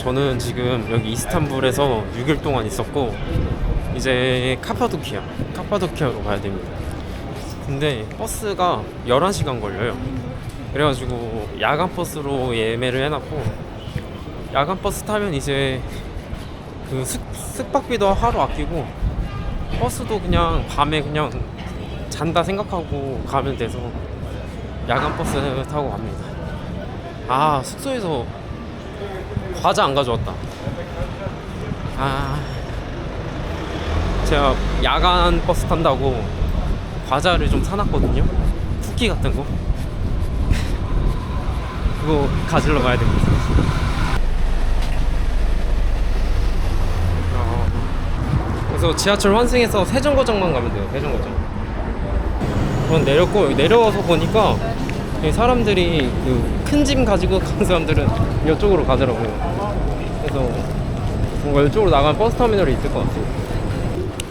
저는 지금 여기 이스탄불에서 6일 동안 있었고 이제 카파도키아, 카파도키아로 가야 됩니다. 근데 버스가 11시간 걸려요. 그래가지고 야간 버스로 예매를 해놨고 야간 버스 타면 이제 그 숙, 숙박비도 하루 아끼고 버스도 그냥 밤에 그냥 잔다 생각하고 가면 돼서 야간 버스 타고 갑니다. 아 숙소에서 과자 안 가져왔다. 아 제가 야간 버스 탄다고 과자를 좀 사놨거든요. 쿠키 같은 거. 그거 가지러 가야 됩니다. 어, 그래서 지하철 환승해서 세정거장만 가면 돼요. 세정거장. 전 내렸고 내려와서 보니까 이 사람들이 그 큰 짐 가지고 가는 사람들은 이쪽으로 가더라고요. 그래서 뭔가 이쪽으로 나가면 버스 터미널이 있을 것 같아요.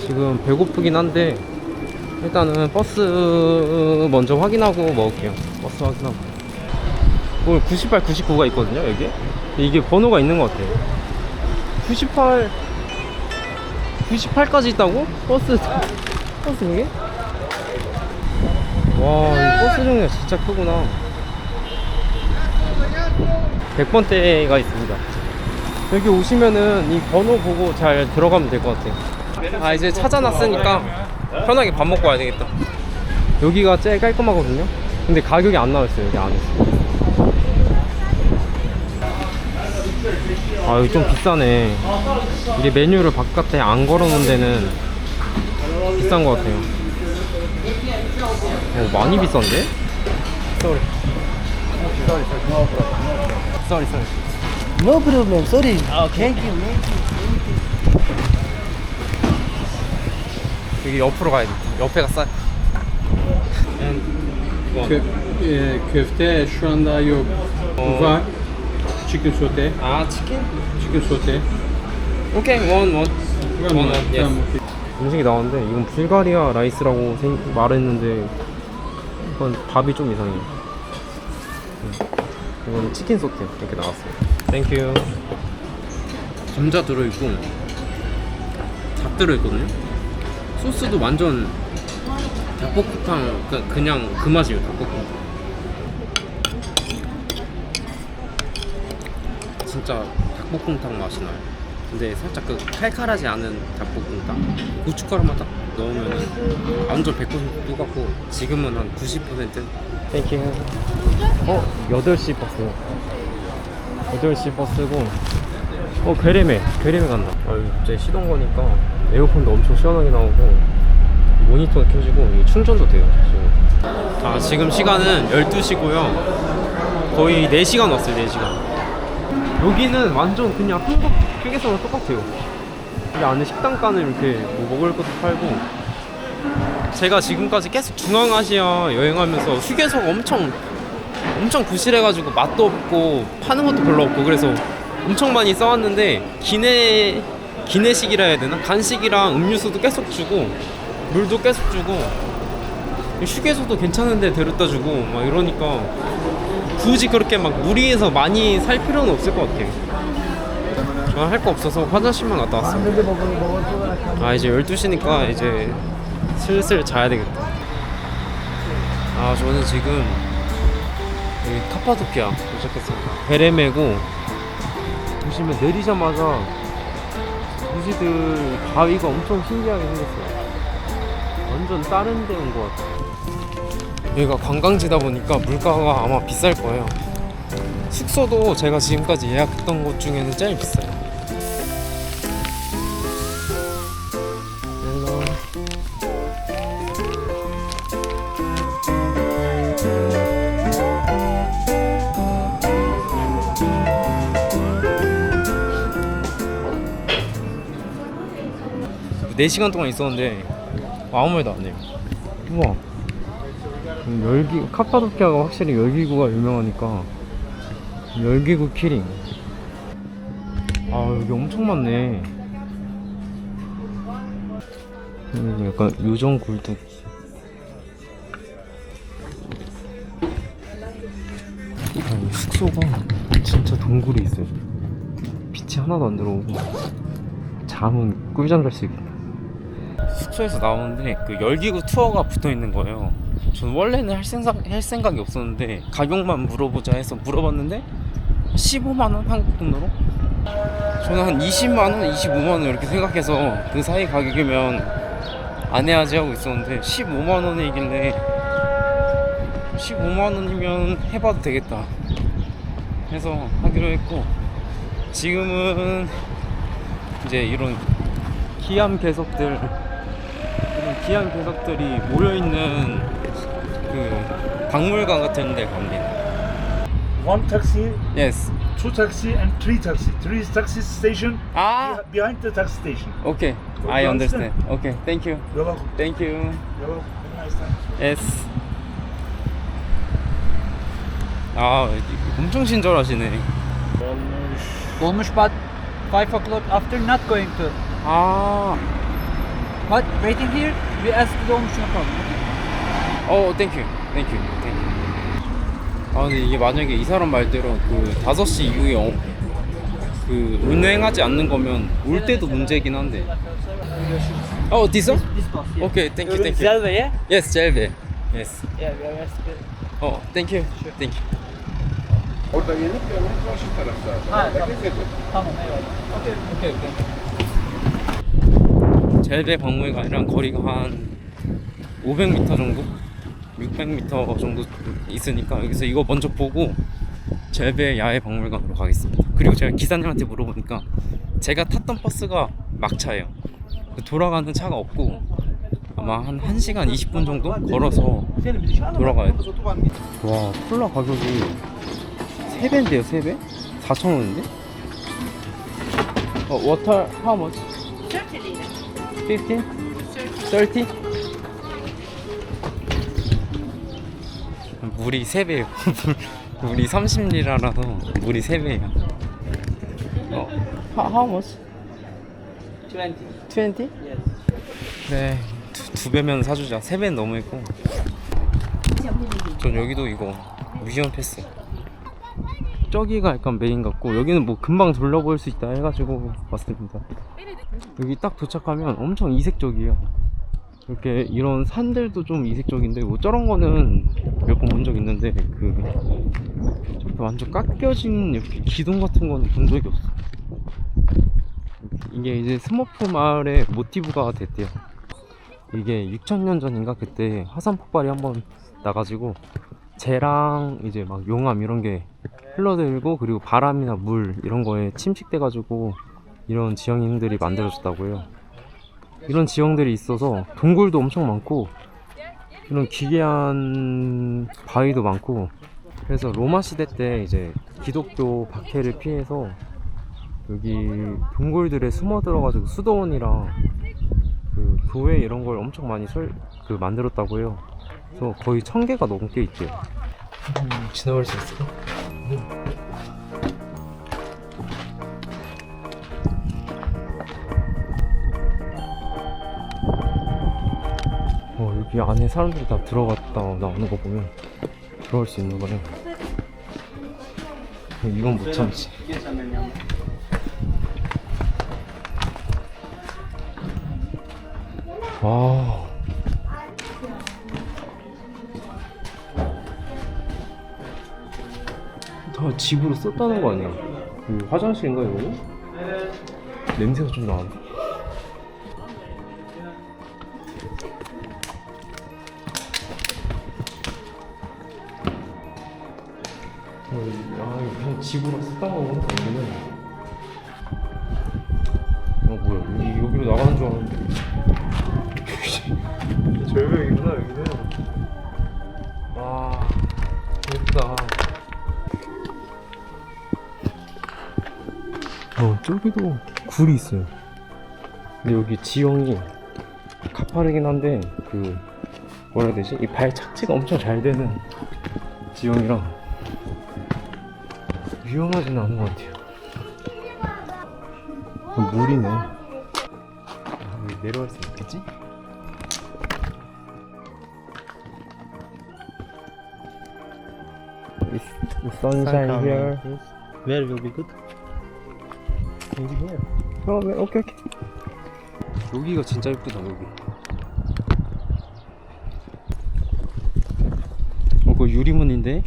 지금 배고프긴 한데 일단은 버스 먼저 확인하고 먹을게요. 버스 확인하고. 뭐 98, 99가 있거든요 여기. 이게 번호가 있는 것 같아요. 98, 98까지 있다고? 버스 버스 이게? 와, 이 버스 종류가 진짜 크구나. 100번대가 있습니다. 여기 오시면은 이 번호 보고 잘 들어가면 될 것 같아요. 아, 이제 찾아놨으니까 편하게 밥 먹고 와야 되겠다. 여기가 제일 깔끔하거든요. 근데 가격이 안 나와있어요, 여기 안에. 아, 여기 좀 비싸네. 이게 메뉴를 바깥에 안 걸어놓은 데는 비싼 것 같아요. 어, 많이 비싼데? 쏘리. 쏘리, 쏘리. No problem, sorry. Thank you, man. 여기 옆으로 가야 돼. 옆에가 싸. Kö e, köfte şu anda yok. Oo. Var. Chicken sote. 아 치킨? Chicken sote. 오케이 원 원. Var mı? One, one, yes. Tamam, okey. 음식이 나왔는데 이건 불가리아 라이스라고 생- 말했는데 이건 밥이 좀 이상해. 음. 이건 치킨 소트 이렇게 나왔어요. 땡큐. 감자 들어있고 닭 들어있거든요. 소스도 완전 닭볶음탕 그, 그냥 그 맛이에요 닭볶음탕. 진짜 닭볶음탕 맛이 나요. 근데 살짝 그 칼칼하지 않은 닭볶음탕 고춧가루만 딱 넣으면 완전 100% 똑같고 지금은 한 90% 땡큐 어? 8시 버스. 8시 버스고. 어 괴레메. 괴레메 간다. 아 이제 시동 거니까 에어컨도 엄청 시원하게 나오고 모니터 켜지고 충전도 돼요 지금. 아 지금 시간은 12시고요. 거의 4시간 왔어요 4시간. 여기는 완전 그냥 한국 휴게소랑 똑같아요. 여기 안에 식당가는 이렇게 뭐 먹을 것도 팔고 제가 지금까지 계속 중앙아시아 여행하면서 휴게소가 엄청 엄청 부실해가지고 맛도 없고 파는 것도 별로 없고 그래서 엄청 많이 써왔는데 기내 기내식이라 해야 되나 간식이랑 음료수도 계속 주고 물도 계속 주고 휴게소도 괜찮은데 데려다 주고 막 이러니까 굳이 그렇게 막 무리해서 많이 살 필요는 없을 것 같아요. 저는 할 거 없어서 화장실만 갔다 왔어요. 아 이제 12시니까 이제 슬슬 자야 되겠다. 아 저는 지금 여기 카파도키아 도착했습니다. 베레메고 보시면 내리자마자 도시들 바위가 엄청 신기하게 생겼어요. 완전 다른 데온 것 같아요. 여기가 관광지다 보니까 물가가 아마 비쌀 거예요. 숙소도 제가 지금까지 예약했던 곳 중에는 제일 비싸 4시간 동안 있었는데 아무 말도 안 해요. 우와. 음, 열기 카파도키아가 확실히 열기구가 유명하니까 열기구 키링. 아 여기 엄청 많네. 음, 약간 요정 굴뚝. 아, 숙소가 진짜 동굴이 있어요. 빛이 하나도 안 들어오고 잠은 꿀잠 잘 수 있고. 다 숙소에서 나오는데 그 열기구 투어가 붙어 있는 거예요. 저는 원래는 할 생각, 할 생각이 없었는데 가격만 물어보자 해서 물어봤는데 15만 원 한국 돈으로? 저는 한 20만 원, 25만 원 이렇게 생각해서 그 사이 가격이면 안 해야지 하고 있었는데 15만 원이길래 15만 원이면 해봐도 되겠다 해서 하기로 했고 지금은 이제 이런 기암 이런 기암 개석들이 모여있는 그 박물관 같은 데 갑니다 one taxi, Yes two taxi, and three taxi. Three taxi station 아 be- behind the taxi station. 오케이 I understand 오케이 thank you You're welcome. thank you You're welcome. Have a nice time. Yes 아 엄청 친절하시네 Dolmuş but 5 o'clock after not going to. 아 But waiting here, we ask Dolmuş no problem. 어, 땡큐, 땡큐, 땡큐. 아, 근데 이게 만약에 이 사람 말대로 그 5시 이후에 어, 그 운행하지 않는 거면 올 때도 문제긴 한데. 어, 디서? This bus, yeah. 오케이, 땡큐, 땡큐. Yeah? Yes, 젤베. Yes. Yeah, we are asking. 어, 땡큐, 땡큐. Orada yanına karşı tarafta. Ha, tamam. Tamam, eyvallah. Okay, okay, okay. 젤베 박물관이랑 거리가 한 500m 정도? 600m 정도 있으니까 여기서 이거 먼저 보고 젤베 야외 박물관으로 가겠습니다. 그리고 제가 기사님한테 물어보니까 제가 탔던 버스가 막차예요. 돌아가는 차가 없고 아마 한 1시간 20분 정도 걸어서 돌아가야 돼. 와, 콜라 가격이 3배인데요, 3배? 4,000원인데? 어, 워터 how much? 15? 30? 물이 3배예요 물이 30리라라서 물이 3배예요 어, how, how much? 20. 20? 네, 두, 두 배면 사주자. 세 배는 너무했고. 전 여기도 이거 뮤지엄 패스. 저기가 약간 메인 같고 여기는 뭐 금방 둘러볼 수 있다 해가지고 왔습니다. 여기 딱 도착하면 엄청 이색적이에요. 이렇게 이런 산들도 좀 이색적인데 뭐 저런 거는 몇 번 본 적 있는데 그 저렇게 완전 깎여진 이렇게 기둥 같은 건 본 적이 없어. 이게 이제 스머프 마을의 모티브가 됐대요. 이게 6천년 전인가 그때 화산 폭발이 한번 나가지고 재랑 이제 막 용암 이런 게 흘러들고 그리고 바람이나 물 이런 거에 침식돼가지고 이런 지형들이 만들어졌다고요. 이런 지형들이 있어서 동굴도 엄청 많고 이런 기괴한 바위도 많고 그래서 로마 시대 때 이제 기독교 박해를 피해서 여기 동굴들에 숨어 들어가지고 수도원이랑 그 교회 이런 걸 엄청 많이 설, 그 만들었다고 해요. 그래서 거의 천 개가 넘게 있대요. 지나갈 수 있을까? 어, 여기 안에 사람들이 다 들어갔다 나오는 거 보면 들어갈 수 있는 거네. 이건 못 참지. 와. 다 집으로 썼다는 거 아니야? 그 화장실인가 이거는? 냄새가 좀 나는데. 어 저기도 굴이 있어요 근데 여기 지형이 가파르긴 한데 그 뭐라 해야 되지 이 발 착지가 엄청 잘 되는 지형이라 위험하진 않은 것 같아요 어, 물이네 아, 여기 내려갈 수 있겠지? Is the sunshine here? Where will be good? 어, 네, 오케이, 오케이. 여기가 진짜 예쁘다, 여기. 어, 그거 유리문인데?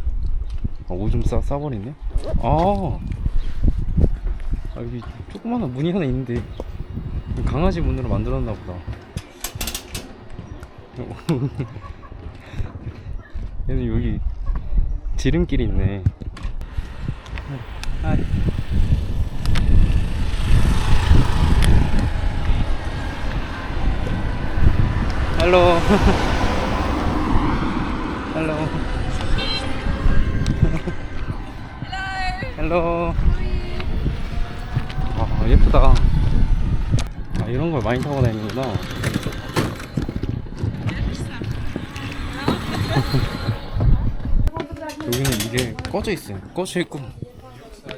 아, 오줌 싸, 싸버리네? 아. 아, 여기 조그마한 문이 하나 있는데. 강아지 문으로 만들었나 보다. 얘는 여기 지름길이 있네. 아. Hello. Hello. Hello. 아 예쁘다. 아 이런 걸 많이 타고 다니는구나. 여기는 이게 꺼져 있어요. 꺼져 있고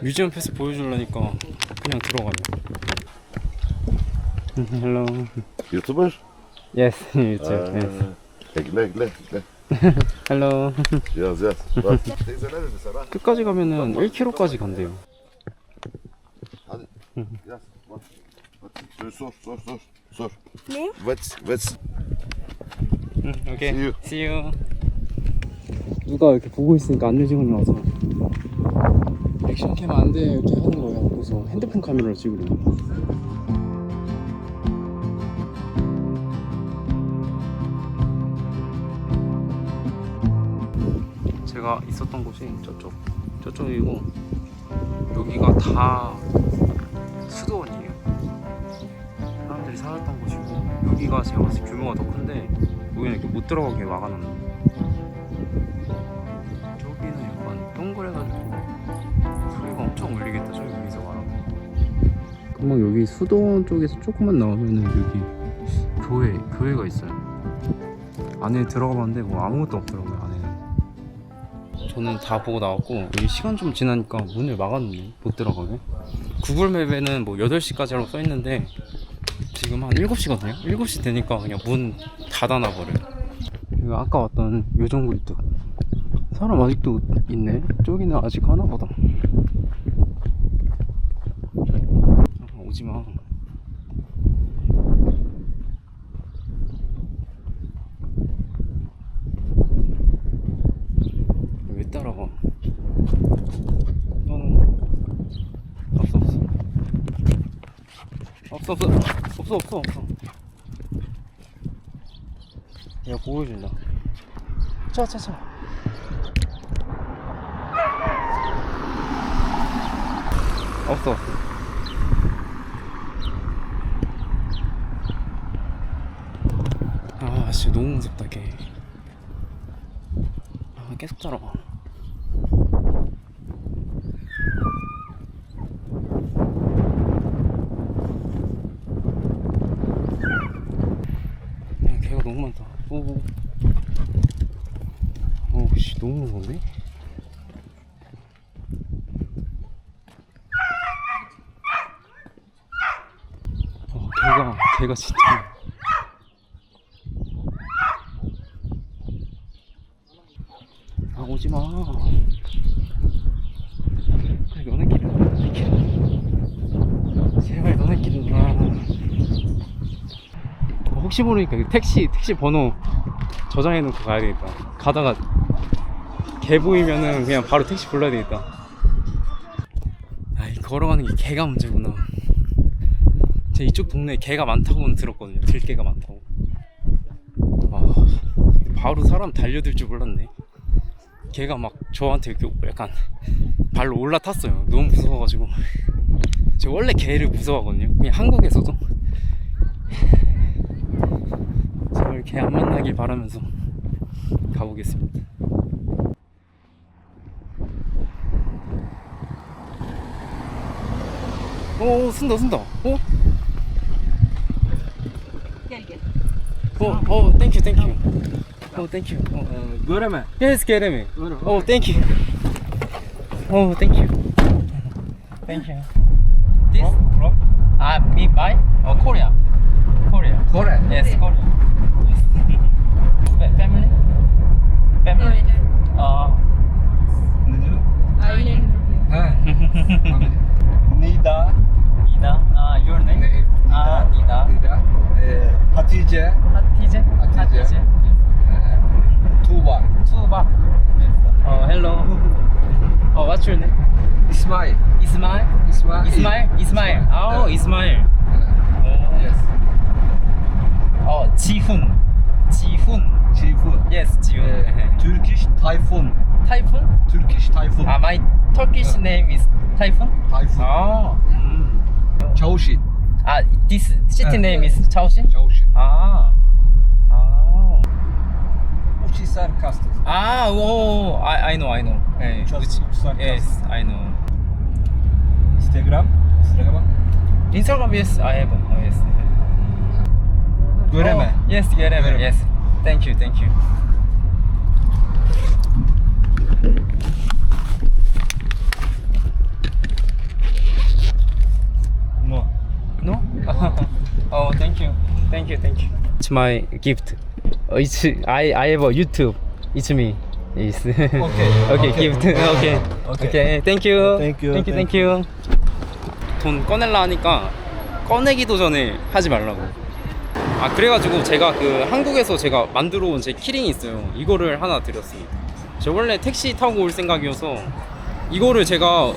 뮤지엄 패스 보여주려니까 그냥 들어가네. Hello. YouTuber? Yes, YouTube. Yes. Ekle ekle ekle. Hello. Yaz yaz. Bak. Teyze ne dedi sana? 끝까지 가면은 1km까지 간대요. Hadi. Yaz. Bak. Bak. Sor sor sor sor. Sor. Ne? What's what's 응, 오케이. See you. See you. 누가 이렇게 보고 있으니까 안내직원이 와서 액션캠 안 돼 이렇게 하는 거예요. 그래서 핸드폰 카메라로 찍으래요. 제가 있었던 곳이 저쪽, 저쪽이고 여기가 다 수도원이에요. 사람들이 살았던 곳이고 여기가 제가 봤을 때 규모가 더 큰데 여기는 이렇게 못 들어가게 막아놨네 저기는 약간 동그래가지고 소리가 엄청 울리겠다 저기 위에서 말하면. 금방 여기 수도원 쪽에서 조금만 나오면은 여기 교회 교회가 있어요. 안에 들어가 봤는데 뭐 아무것도 없더라고요 저는 다 보고 나왔고 여기 시간 좀 지나니까 문을 막았네. 못 들어가게. 구글 맵에는 뭐 8시까지라고 써있는데 지금 한 7시거든요? 7시 되니까 그냥 문 닫아놔버려요. 이거 아까 왔던 요정굴뚝 사람 아직도 있네? 저기는 아직 하나보다. 아, 오지마 왜 따라가 너는 없어 없어 없어 없어. 없어 없어 없어. 내가 보여준다. 차차차. 없어 없어. 아 진짜 너무 무섭다 걔. 아, 계속 따라와 야, 개가 너무 많다. 오. 오, 씨, 너무 무서운데? 어, 개가, 개가 진짜. 아, 오지 마. 그래, 너네끼리, 너네끼리. 제발 너네끼리 나. 어, 혹시 모르니까 그 택시 택시 번호 저장해 놓고 가야 되겠다. 가다가 개 보이면은 그냥 바로 택시 불러야 되겠다. 아, 이 걸어가는 게 개가 문제구나. 제 이쪽 동네에 개가 많다고는 들었거든요. 들개가 많다고. 와, 바로 사람 달려들 줄 몰랐네. 개가 막 저한테 이렇게 약간 발로 올라탔어요. 너무 무서워가지고. 저 원래 개를 무서워하거든요. 그냥 한국에서도. 개 안 만나길 바라면서 가보겠습니다. 오, 쓴다, 쓴다. 어? 어, 어, 땡큐, 땡큐. 어, 땡큐. 어, Göreme. yes, 게레미. 어, 땡큐. 어, 땡큐. 땡큐. This? From? 아, me by? 어, Korea. Korea. Yes, Korea. İsmail. Ismail? İsmail. Ismail? Ismail. Oh, Ismail. Oh. Yes. Oh, Jihun. Jihun. Çifun. Yes, Jihun. Uh, Turkish Typhoon. Typhoon? Turkish Typhoon. Ah, my Turkish name is. Typhoon. Oh. Mm. Çavuşin. Ah, this city Uh, name is. Çavuşin. Ah. Ah. Uçhisar Castle. Ah, oh, I, I know, I know. Just which- Uçhisar yes. I know. Instagram. Instagram. Instagram, yes, I have. Oh, yes. Göreme. Oh, yes, Göreme. Göreme. Yes. Thank you, thank you. No. No? oh, thank you. Thank you, thank you. It's my gift. Uh, It's I I have a YouTube. It's me. Yes. okay. okay, okay, gift. okay. Okay. Okay. Thank you. Thank you, Thank you. thank Thank you. 돈 꺼낼라 하니까 꺼내기도 전에 하지 말라고. 아 그래가지고 제가 그 한국에서 제가 만들어 온 제 키링이 있어요. 이거를 하나 드렸습니다. 제가 원래 택시 타고 올 생각이어서 이거를 제가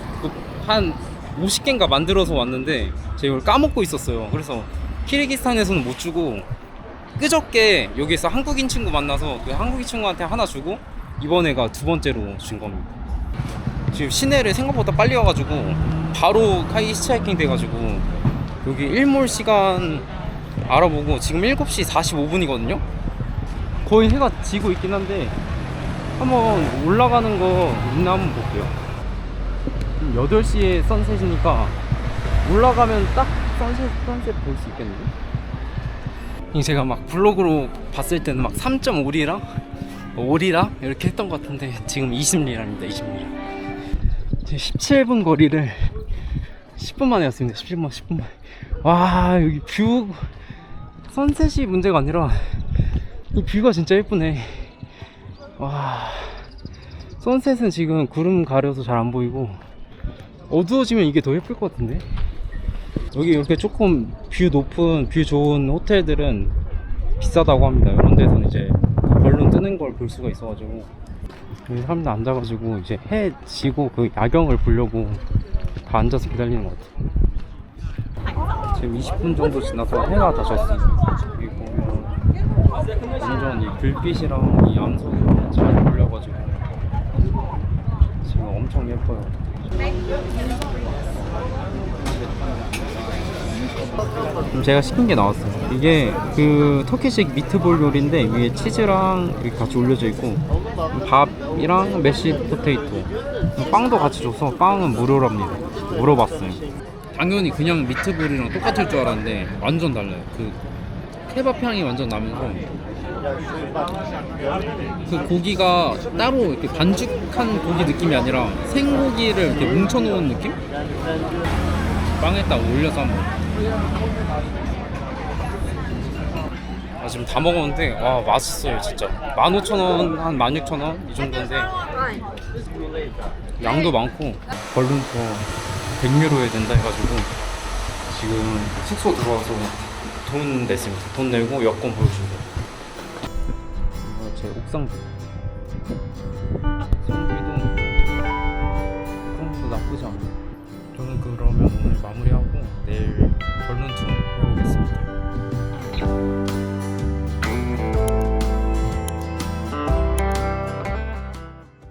그한 50개인가 만들어서 왔는데 제가 이걸 까먹고 있었어요. 그래서 키르기스탄에서는 못 주고 끄적게 여기서 한국인 친구 만나서 그 한국인 친구한테 하나 주고 이번에가 두 번째로 준 겁니다. 지금 시내를 생각보다 빨리 와가지고 바로 카이 히치하이킹 돼가지고 여기 일몰 시간 알아보고 지금 7시 45분이거든요. 거의 해가 지고 있긴 한데 한번 올라가는 거 있나 한번 볼게요. 8시에 선셋이니까 올라가면 딱 선셋, 선셋 볼 수 있겠는데? 이 제가 막 블로그로 봤을 때는 막 3.5리랑 5리랑 이렇게 했던 것 같은데 지금 20리랍니다 20리라 17분 거리를 10분 만에 왔습니다. 17분 10분 만에. 와 여기 뷰 선셋이 문제가 아니라 이 뷰가 진짜 예쁘네. 와 선셋은 지금 구름 가려서 잘 안 보이고 어두워지면 이게 더 예쁠 것 같은데? 여기 이렇게 조금 뷰 높은 뷰 좋은 호텔들은 비싸다고 합니다. 이런 데서는 이제 벌룬 뜨는 걸 볼 수가 있어가지고. 여기 사람들 앉아가지고 이제 해 지고 그 야경을 보려고 다 앉아서 기다리는 것 같아요 지금 20분 정도 지나서 해가 다 졌어요 여기 보면 완전 이 불빛이랑 이 암석이랑 잘 보려가지고 지금 엄청 예뻐요 그럼 제가 시킨 게 나왔어요. 이게 그 터키식 미트볼 요리인데 위에 치즈랑 이렇게 같이 올려져 있고 밥이랑 메시 포테이토 빵도 같이 줘서 빵은 무료랍니다. 물어봤어요. 당연히 그냥 미트볼이랑 똑같을 줄 알았는데 완전 달라요. 그 케밥 향이 완전 나면서 그 고기가 따로 이렇게 반죽한 고기 느낌이 아니라 생고기를 이렇게 뭉쳐놓은 느낌? 빵에 딱 올려서 한번 아 지금 다 먹었는데 와 맛있어요 진짜 15,000원 한 16,000원 이 정도인데 양도 많고 벌룬터 100유로 해야 된다 해가지고 지금 숙소 들어와서 돈 냈습니다. 돈 내고 여권 보여준다 이거 제 옥상도. 성비도 성비도 나쁘지 않네 저는 그러면 오늘 마무리하고 내일